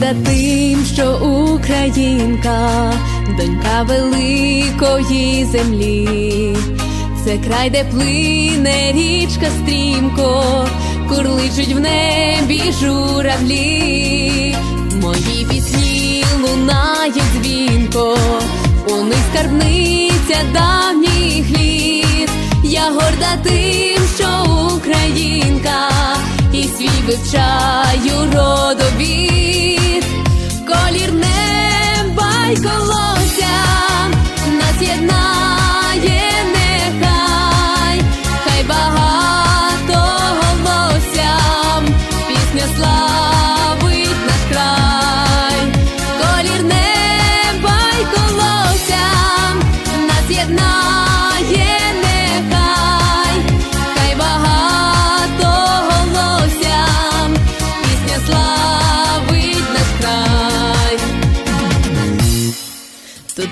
горда тим, що українка, донька великої землі. Це край, де плине річка стрімко, курличуть в небі журавлі. Мої пісні лунають дзвінко, у них скарбниця давніх літ. Я горда тим, що українка, і свій вивчаю родовід.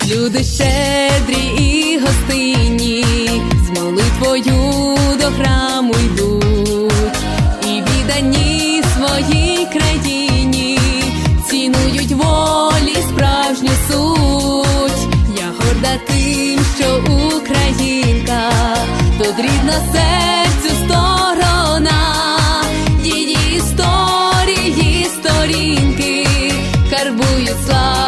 Люди щедрі і гостинні, з молитвою до храму йдуть, і віддані своїй країні, цінують волі справжню суть. Я горда тим, що українка, тут рідна серцю сторона, її історії, сторінки карбують славу